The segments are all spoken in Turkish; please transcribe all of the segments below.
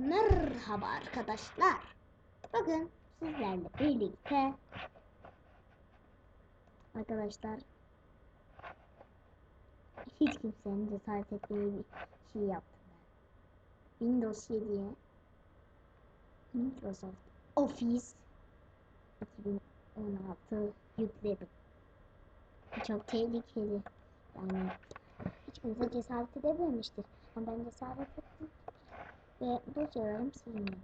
Merhaba arkadaşlar. Bugün sizlerle birlikte arkadaşlar hiç kimsenin cesaret etmediği bir şey yaptım. Windows 7'ye Microsoft Office 2016 yükledim. Çok tehlikeli. Yani hiç kimse cesaret edememiştir. Ama ben cesaret ettim ve dosyalarım silinmedi.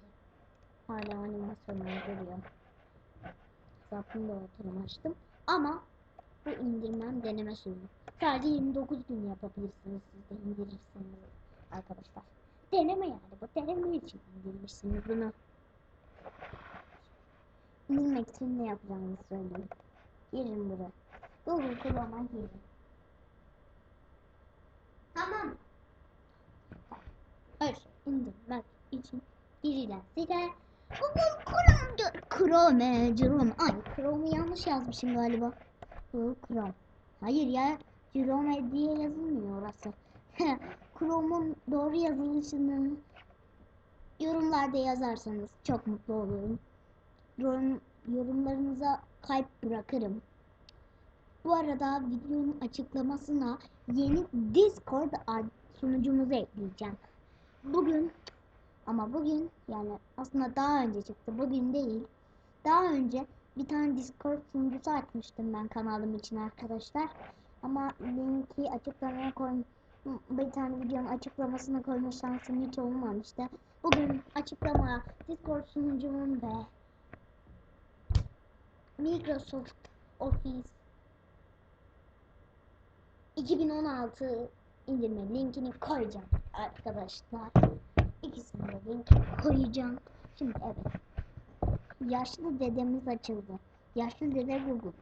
Hala animasyonları duruyor. Hesabımda oturum açtım. Ama bu indirmem deneme sürümü. Sadece 29 gün yapabilirsiniz siz de indirirsiniz arkadaşlar. Deneme yani bu deneme için indirmişsiniz bunu. İndirmek için ne yapacağınızı söyleyeyim. Girin buraya. Google Chrome'a girin. Tamam. Her şey indirmek için girilen site Google Chrome'dur. Chrome, Chrome. Ay Chrome'u yanlış yazmışım galiba. Google Chrome. Hayır ya Chrome diye yazılmıyor orası. Chrome'un doğru yazılışını yorumlarda yazarsanız çok mutlu olurum. Yorum, yorumlarınıza kalp bırakırım. Bu arada videonun açıklamasına yeni Discord sunucumuzu ekleyeceğim. Bugün ama bugün yani aslında daha önce çıktı. Bugün değil. Daha önce bir tane Discord sunucusu açmıştım ben kanalım için arkadaşlar. Ama linki açıklamaya koy bir tane videonun açıklamasına koyma şansım hiç olmamıştı. Bugün açıklama Discord sunucumun ve Microsoft Office 2016 indirme linkini koyacağım arkadaşlar. De link koyacağım. Şimdi evet. Yaşlı dedemiz açıldı. Yaşlı dede Google.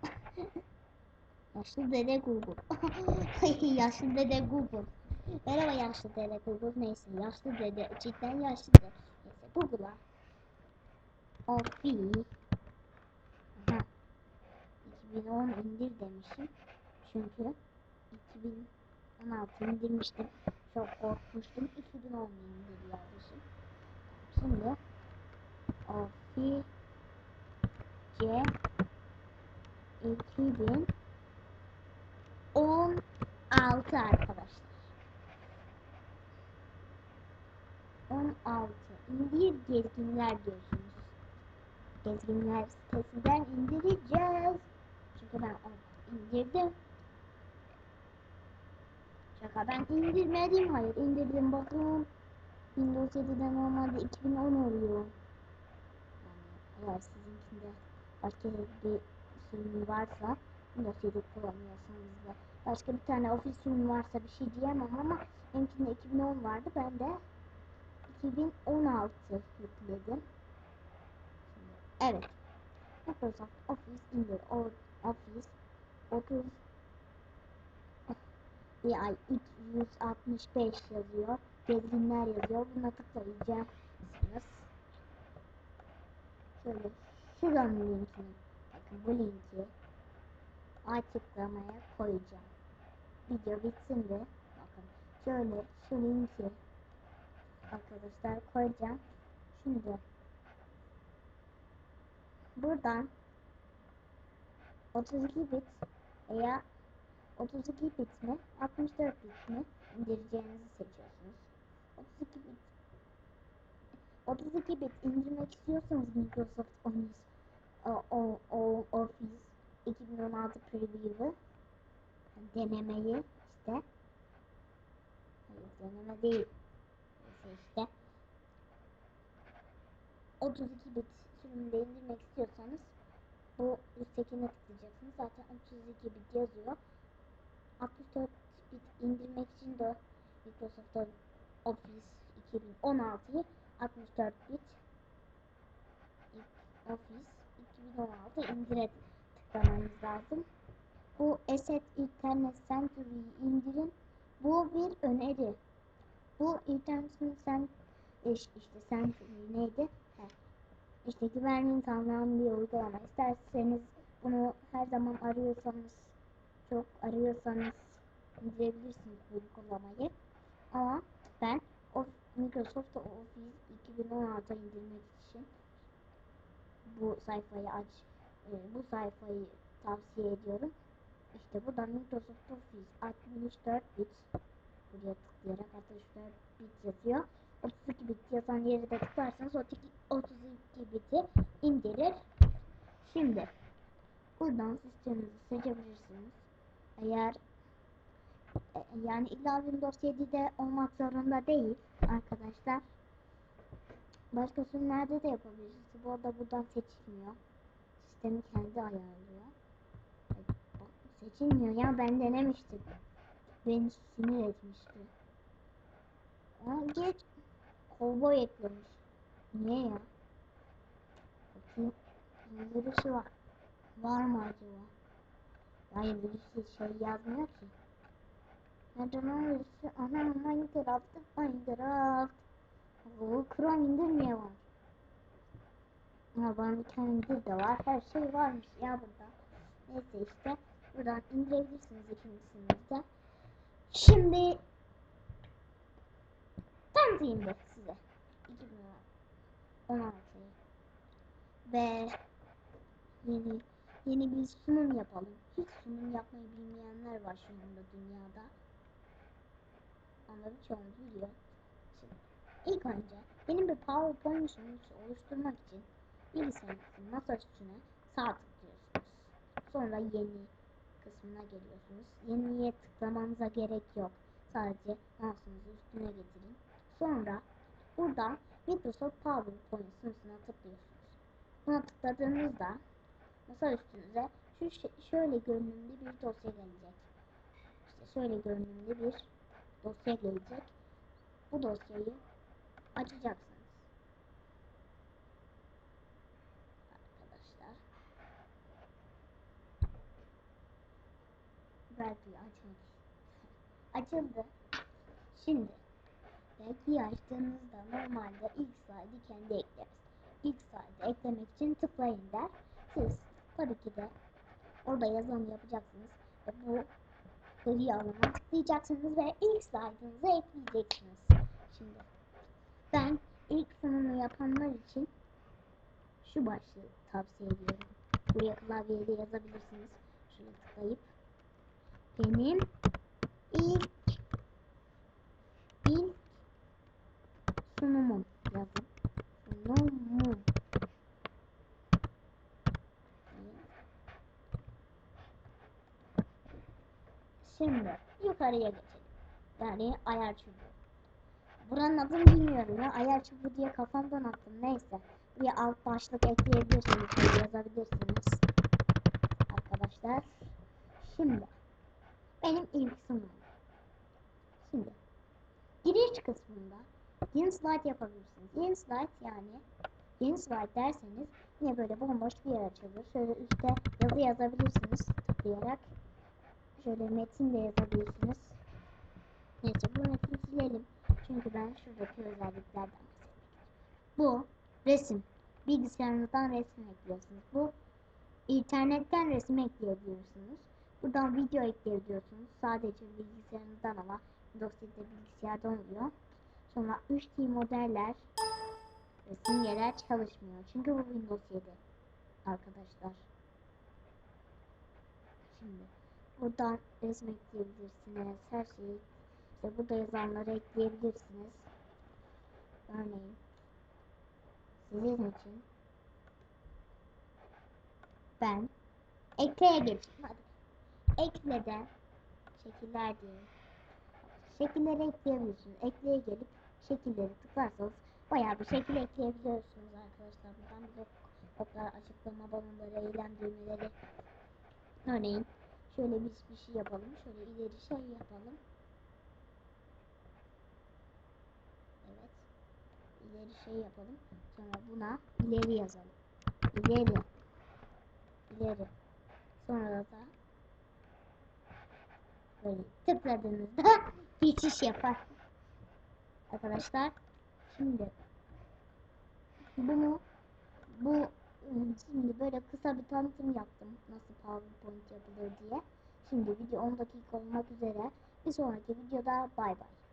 yaşlı dede Google. yaşlı dede Google. Merhaba yaşlı dede Google. Neyse yaşlı dede. Cidden yaşlı dede. Neyse Google'a. Aha. 2010 indir demişim. Çünkü 2016 indirmiştim. Çok korkmuştum. 2010 indir. Şimdi Office C 2016 arkadaşlar. 16 indir gezginler diyorsunuz. Gezginler sitesinden indireceğiz. Çünkü ben onu indirdim. Şaka ben indirmedim. Hayır indirdim bakın. Windows 7'de normalde 2010 oluyor. Yani eğer sizinkinde başka bir sürümü varsa Windows 7 kullanıyorsanız da başka bir tane Office sürümü varsa bir şey diyemem ama benimkinde 2010 vardı. Ben de 2016 yükledim. Evet. Microsoft Office indir. Office 30 bir ay 365 yazıyor. Gezginler yazıyor. Buna tıklayacaksınız. Şöyle şuranın linkini bakın bu linki açıklamaya koyacağım. Video bitsin de bakın şöyle şu linki arkadaşlar koyacağım. Şimdi buradan 32 bit veya 32 bit mi 64 bit mi indireceğinizi seçiyorsunuz. 32 bit. 32 bit. İndirmek istiyorsanız Microsoft Office o, o, Office 2016 Preview'u denemeyi işte. Hayır deneme değil. Neyse işte. 32 bit. Sürümünde indirmek istiyorsanız bu üsttekine tıklayacaksınız. Zaten 32 bit yazıyor. 64 bit indirmek için de Microsoft Office 2016'yı 64 bit Office 2016 indire tıklamanız lazım. Bu Asset Internet Century'yi indirin. Bu bir öneri. Bu Internet Cent işte Century neydi? Heh. İşte güvenliğin sağlanan bir uygulama. İsterseniz bunu her zaman arıyorsanız çok arıyorsanız indirebilirsiniz bu uygulamayı. Ama ben o Microsoft Office 2016 indirmek için bu sayfayı aç. e, bu sayfayı tavsiye ediyorum. İşte burada Microsoft Office 64 bit buraya tıklayarak 64 bit yazıyor. 32 bit yazan yere de tıklarsanız 32 32 biti indirir. Şimdi buradan sisteminizi seçebilirsiniz. Eğer yani illa Windows 7'de olmak zorunda değil arkadaşlar. Başka sürümlerde de yapabilirsiniz. Bu arada buradan seçilmiyor. Sistemi kendi ayarlıyor. Seçilmiyor ya ben denemiştim. Beni sinir etmişti. Aa, geç. Kovboy eklemiş. Niye ya? Bakayım. Virüsü var. Var mı acaba? Hayır virüsü şey yazmıyor ki. Nereden virüsü? Ana Minecraft. Minecraft. Oo, Chrome indirmiyor var. Ama bana indir de var. Her şey varmış ya burada. Neyse işte. Buradan indirebilirsiniz ikincisini de. Şimdi tanıtayım da size. 2016'yı. Ve yeni yeni bir sunum yapalım. Hiç sunum yapmayı bilmeyenler var şu anda dünyada. Ama birçoğunuz biliyor. Şimdi ilk önce benim bir PowerPoint sunucusu oluşturmak için bilgisayarınızın masa üstüne sağ tıklıyorsunuz. Sonra yeni kısmına geliyorsunuz. Yeniye tıklamanıza gerek yok. Sadece mouse'unuzu üstüne getirin. Sonra buradan Microsoft PowerPoint sunucusuna tıklıyorsunuz. Buna tıkladığınızda masa üstünüze şu şöyle görünümlü bir dosya gelecek. İşte şöyle görünümlü bir dosya gelecek. Bu dosyayı açacaksınız. Arkadaşlar. Belki açmak Açıldı. Şimdi belki açtığınızda normalde ilk slide'ı kendi ekleriz. İlk slide'ı eklemek için tıklayın der. Siz tabii ki de orada yazanı yapacaksınız ve bu gri alana tıklayacaksınız ve ilk slide'ınızı ekleyeceksiniz. Şimdi ben ilk sunumu yapanlar için şu başlığı tavsiye ediyorum. Buraya klavyeyle yazabilirsiniz. Şuna tıklayıp benim ilk ilk sunumum yazın. Sunumum. Şimdi yukarıya geçelim. Yani ayar çubuğu. Buranın adını bilmiyorum ya. Ayar çubuğu diye kafamdan attım. Neyse. Bir alt başlık ekleyebilirsiniz. şöyle yazabilirsiniz. Arkadaşlar. Şimdi. Benim ilk sunumum. Şimdi. Giriş kısmında yeni slide yapabilirsiniz. Yeni slide yani yeni slide derseniz yine böyle bomboş bir yer açılır. Şöyle üstte yazı yazabilirsiniz tıklayarak. Şöyle metin de yazabilirsiniz. Neyse bu metni silelim. Çünkü ben şuradaki özelliklerden Bu resim. Bilgisayarınızdan resim ekliyorsunuz. Bu internetten resim ekleyebiliyorsunuz. Buradan video ekleyebiliyorsunuz. Sadece bilgisayarınızdan ama dosyada bilgisayarda oluyor. Sonra 3D modeller ve simgeler çalışmıyor. Çünkü bu Windows 7 arkadaşlar. Şimdi buradan resim ekleyebilirsiniz. Her şeyi işte burada yazanları ekleyebilirsiniz. Örneğin sizin için ben ekleye geçeyim. Hadi. Eklede şekiller diye şekilleri ekleyebilirsiniz. Ekleye gelip şekilleri tıklarsanız bayağı bir şekil ekleyebiliyorsunuz arkadaşlar. Buradan blok, bloklar, açıklama balonları, eylem düğmeleri. Örneğin şöyle biz bir şey yapalım. Şöyle ileri şey yapalım. Evet. İleri şey yapalım. Sonra buna ileri yazalım. İleri. İleri. Sonra da böyle tıkladığınızda geçiş yapar. Arkadaşlar şimdi bunu bu şimdi böyle kısa bir tanıtım yaptım nasıl PowerPoint yapılır diye. Şimdi video 10 dakika olmak üzere. Bir sonraki videoda bay bay.